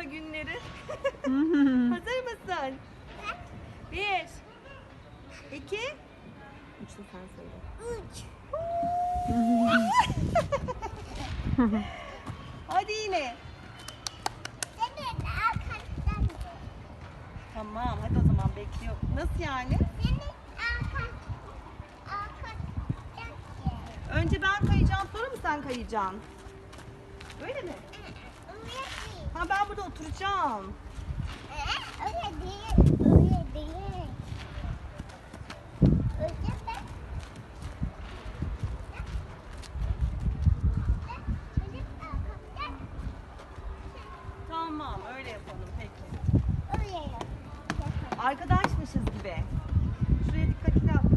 sonra günleri. Hazır mısın? Bir. iki, Üç de sen söyle. Üç. Hadi yine. Senin arkandan. Tamam hadi o zaman bekliyor. Nasıl yani? Önce ben kayacağım sonra mı sen kayacaksın? Öyle mi? Ha ben burada oturacağım. Öyle değil. Tamam öyle yapalım peki. Arkadaşmışız gibi. Şuraya dikkatli atla.